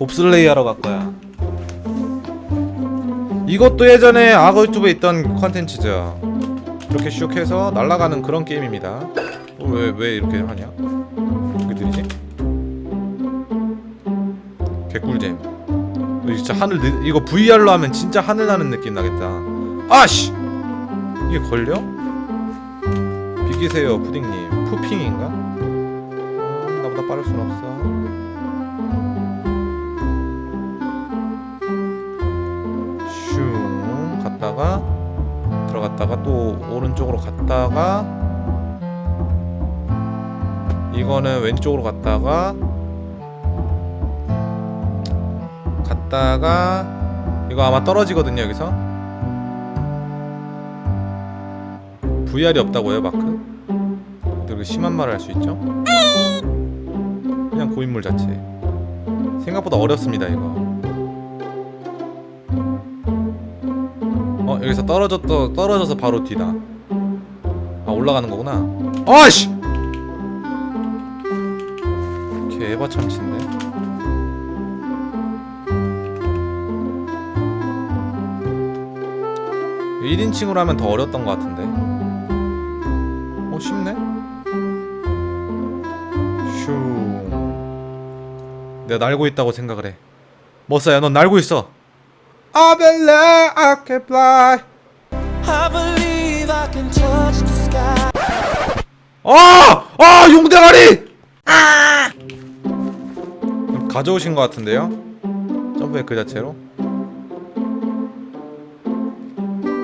봅슬레이 하러 갈 거야. 이것도 예전에 악어 유튜브에 있던 컨텐츠죠. 이렇게 슉 해서 날아가는 그런 게임입니다. 왜왜 이렇게 하냐? 이렇게 들리지? 개꿀잼. 진짜 하늘 느, 이거 VR로 하면 진짜 하늘 나는 느낌 나겠다. 아씨! 이게 걸려? 비키세요 푸딩님. 푸핑인가? 어, 나보다 빠를 순 없어. 슝 갔다가 들어갔다가 또 오른쪽으로 갔다가 이거는 왼쪽으로 갔다가 갔다가 이거 아마 떨어지거든요 여기서 VR이 없다고요 마크? 되게 심한 말을 할 수 있죠? 그냥 고인물 자체 생각보다 어렵습니다 이거 여기서 떨어졌더 떨어져서 바로 뒤다. 아 올라가는 거구나. 아씨! 개바 참치인데? 1인칭으로 하면 더 어려웠던 것 같은데. 어 쉽네? 슈 내가 날고 있다고 생각을 해. 머싸야 넌 날고 있어 I believe I can fly I believe I can touch the sky. 아! 아! 용대가리! 가져오신 것 같은데요? 점프의 그 자체로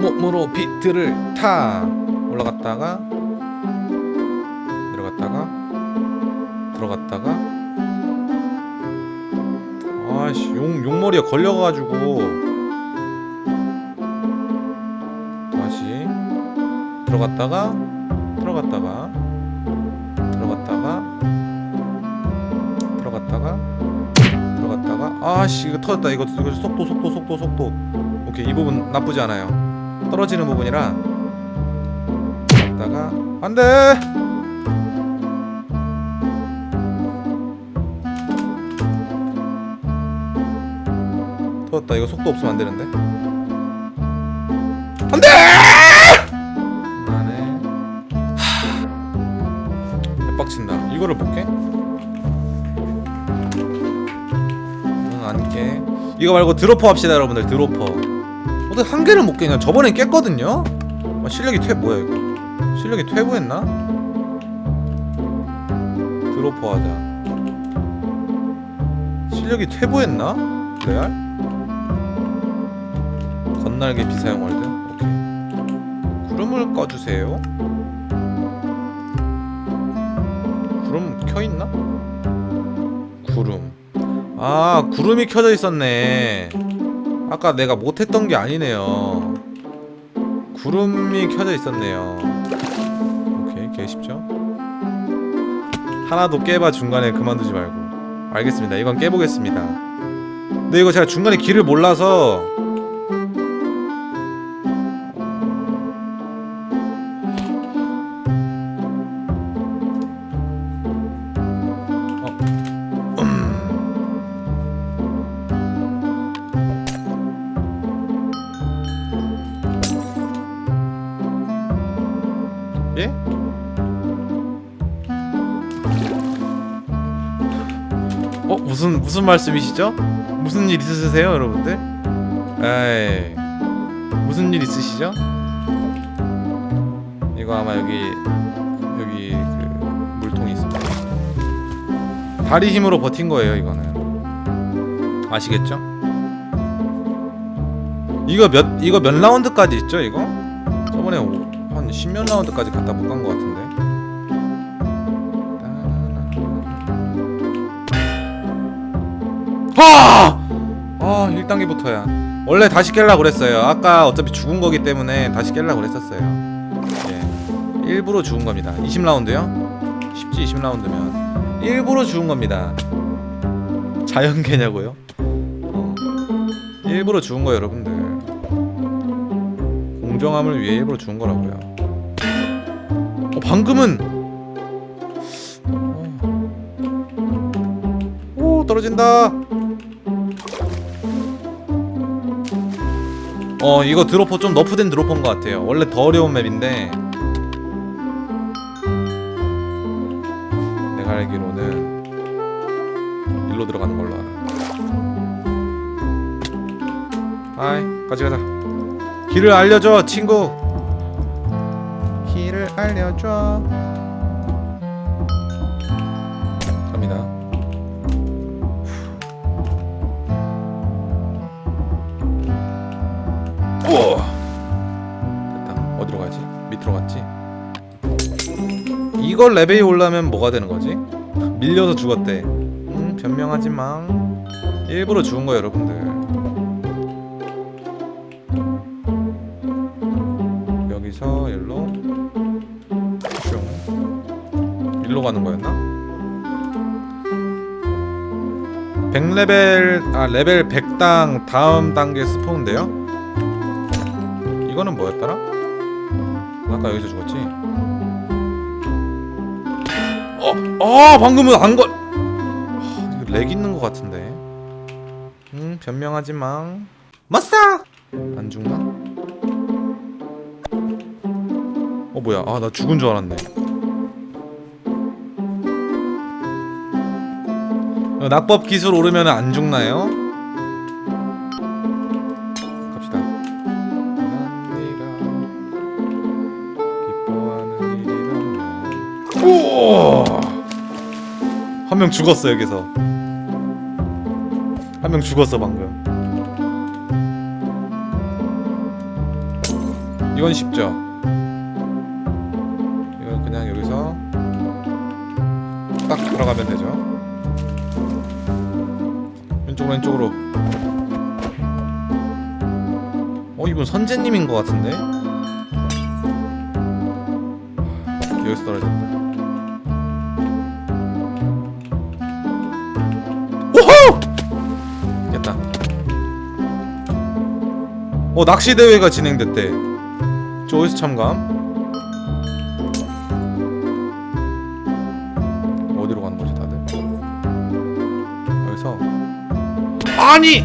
몸으로 비트를 타 올라갔다가 내려갔다가 들어갔다가 아씨 용 용머리에 걸려가지고 들어갔다가 들어갔다가 들어갔다가 들어갔다가 들어갔다가 아씨 이거 터졌다. 이거 이거 속도 속도 속도 속도. 오케이 이 부분 나쁘지 않아요. 떨어지는 부분이라. 갔다가 안돼! 터졌다. 이거 속도 없으면 안 되는데. 안돼 이거를 못 깨? 응안 깨. 이거 말고 드로퍼 합시다 여러분들 드로퍼 어떻게 한 개를 못 깨냐 저번에 깼거든요? 아, 실력이 퇴 뭐야 이거 실력이 퇴보했나? 드로퍼 하자 실력이 퇴보했나? 레알? 건날개 비사용 월드 오케이 구름을 꺼주세요 구름 켜있나? 구름. 아 구름이 켜져 있었네. 아까 내가 못했던 게 아니네요. 구름이 켜져 있었네요. 오케이 개 쉽죠 하나도 깨봐 중간에 그만두지 말고. 알겠습니다. 이건 깨보겠습니다. 근데 이거 제가 중간에 길을 몰라서 예? 어 무슨 무슨 말씀이시죠? 무슨 일 있으세요, 여러분들? 에이 무슨 일 있으시죠? 이거 아마 여기 여기 그 물통이 있습니다. 다리 힘으로 버틴 거예요, 이거는 아시겠죠? 이거 몇 이거 몇 라운드까지 있죠, 이거? 저번에 10몇 라운드까지 갔다 못 간 것 같은데. 하! 아, 1단계부터야. 원래 다시 깰라 그랬어요. 아까 어차피 죽은 거기 때문에 다시 깰라 그랬었어요. 예. 일부러 죽은 겁니다. 20라운드요? 쉽지 20라운드면 일부러 죽은 겁니다. 자연계냐고요? 어. 일부러 죽은 거예요, 여러분들. 공정함을 위해 일부러 죽은 거라고요. 어, 방금은 어. 오 떨어진다. 어 이거 드로퍼 좀 너프된 드로퍼인 것 같아요. 원래 더 어려운 맵인데 내가 알기로는 일로 들어가는 걸로 알아. 아이 같이 가자. 길을 알려줘 친구. 알려줘. 갑니다. 우와. 됐다. 어디로 가지? 밑으로 갔지? 이걸 레벨이 올라면 뭐가 되는 거지? 밀려서 죽었대. 음 변명하지 마. 일부러 죽은 거야 여러분들 일로 가는 거였나? 100레벨 아 레벨 100당 다음 단계 스폰인데요? 이거는 뭐였더라? 아까 여기서 죽었지? 어! 아 방금은 안 걸! 렉 있는 것 같은데 음 변명하지 마 마싸! 안 죽나? 어 뭐야 아 나 죽은 줄 알았네 어, 낙법 기술 오르면 안 죽나요? 갑시다. 우와! 한명 죽었어 여기서. 한 명 죽었어 방금. 이건 쉽죠? 이건 그냥 여기서 딱 들어가면 되죠 왼쪽으로 왼쪽으로. 어 이분 선재님인 것 같은데? 여기서 떨어졌다 오호! 됐다. 어 낚시 대회가 진행됐대. 저 어디서 참가 아니!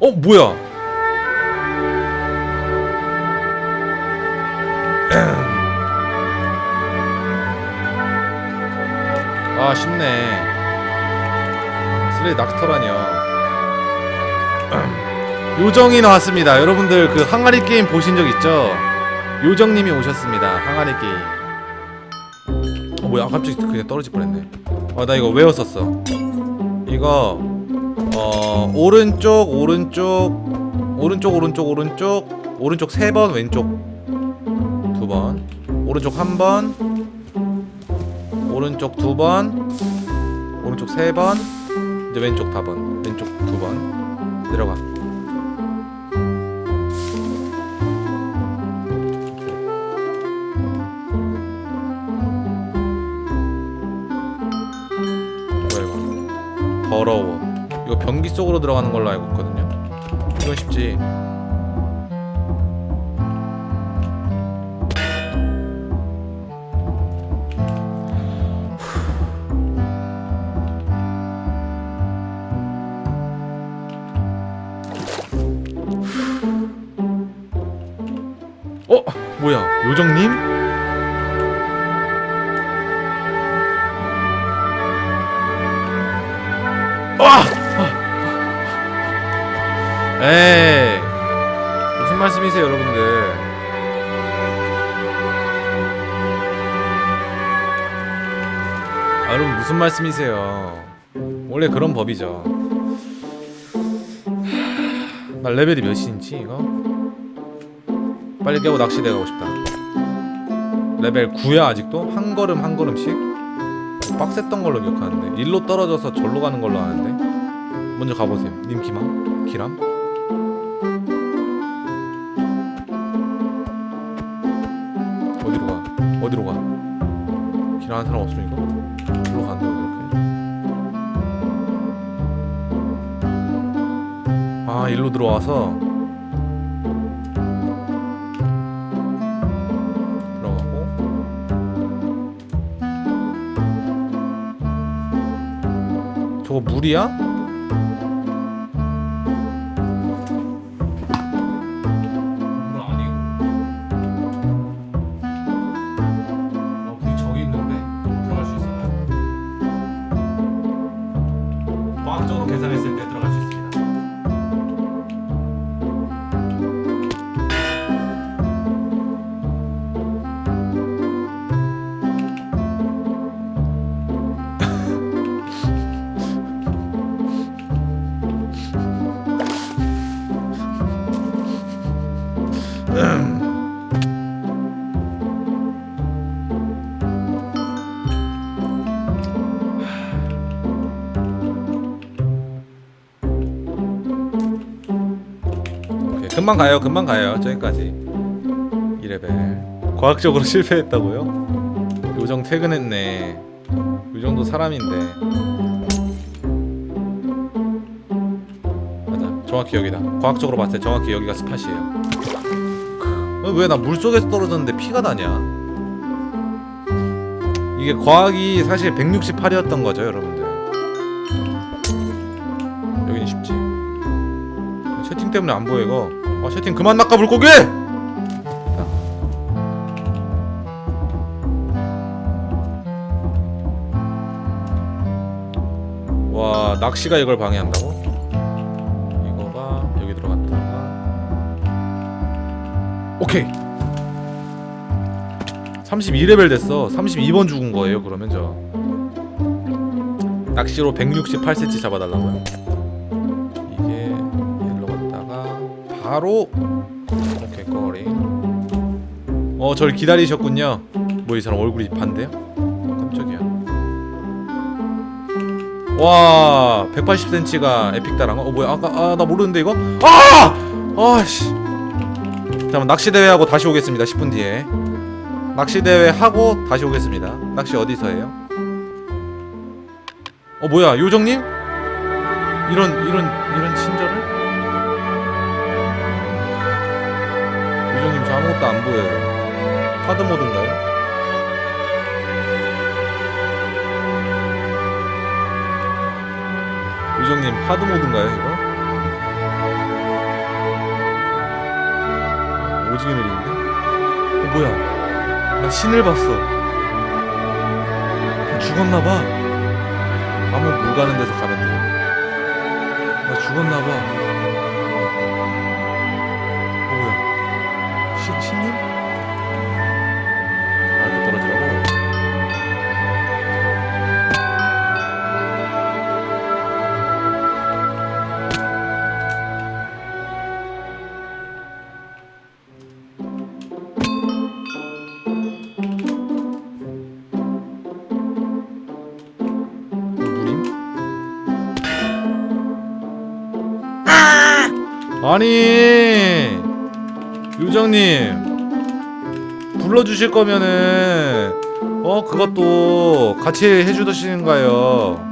어 뭐야? 아 쉽네. 슬레이 낚스터라니요 요정이 나왔습니다. 여러분들 그 항아리 게임 보신 적 있죠? 요정님이 오셨습니다. 항아리 게임. 어 뭐야 갑자기 그냥 떨어질 뻔했네. 아나 이거 외웠었어. 이거 어 오른쪽 오른쪽 오른쪽 오른쪽 오른쪽 오른쪽 세 번 왼쪽 두 번 오른쪽 한 번 오른쪽 두 번 오른쪽 세 번 이제 왼쪽 다번 왼쪽 두 번. 내려가 더러워 이거 변기 속으로 들어가는 걸로 알고 있거든요 이건 쉽지 어? 뭐야 요정님? 에이 무슨 말씀이세요 여러분들 아 여러분 무슨 말씀이세요 원래 그런 법이죠 하, 나 레벨이 몇인지 이거? 빨리 깨고 낚시대 가고 싶다 레벨 9야 아직도? 한 걸음 한 걸음씩? 빡셌던 걸로 기억하는데 일로 떨어져서 절로 가는 걸로 아는데 먼저 가보세요 님 기망? 기람? 어디로 가? 어디로 가? 길 아는 사람 없으니까 일로 간다 그렇게. 아 일로 들어와서 들어가고 저거 물이야? 오케이, 금방 가요, 금방 가요. 저기까지. 2레벨. 과학적으로 실패했다고요? 요정 퇴근했네. 요정도 사람인데. 맞아, 정확히 여기다. 과학적으로 봤을 때 정확히 여기가 스팟이에요. 왜 나 물속에서 떨어졌는데 피가 나냐? 이게 과학이 사실 168이었던 거죠, 여러분들. 여기는 쉽지. 채팅 때문에 안 보여 이거. 아 채팅 그만 낚아 물고기! 와 낚시가 이걸 방해한다고? 오케이 32레벨 됐어 32번 죽은 거예요 그러면 저 낚시로 168cm 잡아달라고요? 이게 일로 갔다가 바로 오케이 거리 어 저를 기다리셨군요 뭐 이 사람 얼굴이 반대요? 깜짝이야 와 180cm가 에픽 달한 거? 어 뭐야 아까 아 나 모르는데 이거? 아! 아씨 잠깐만 낚시 대회 하고 다시 오겠습니다 10분 뒤에 낚시 대회 하고 다시 오겠습니다 낚시 어디서 해요? 어 뭐야 요정님? 이런 이런 이런 친절을? 요정님 저 아무것도 안 보여요 하드 모드인가요? 요정님 하드 모드인가요 이거? 오지게 느린데? 어 뭐야? 나 신을 봤어. 죽었나봐. 아무 물 가는 데서 가면 돼 나 죽었나봐. 어 뭐야? 신, 신님? 아니 요정님 불러주실 거면은 어 그것도 같이 해주시는가요?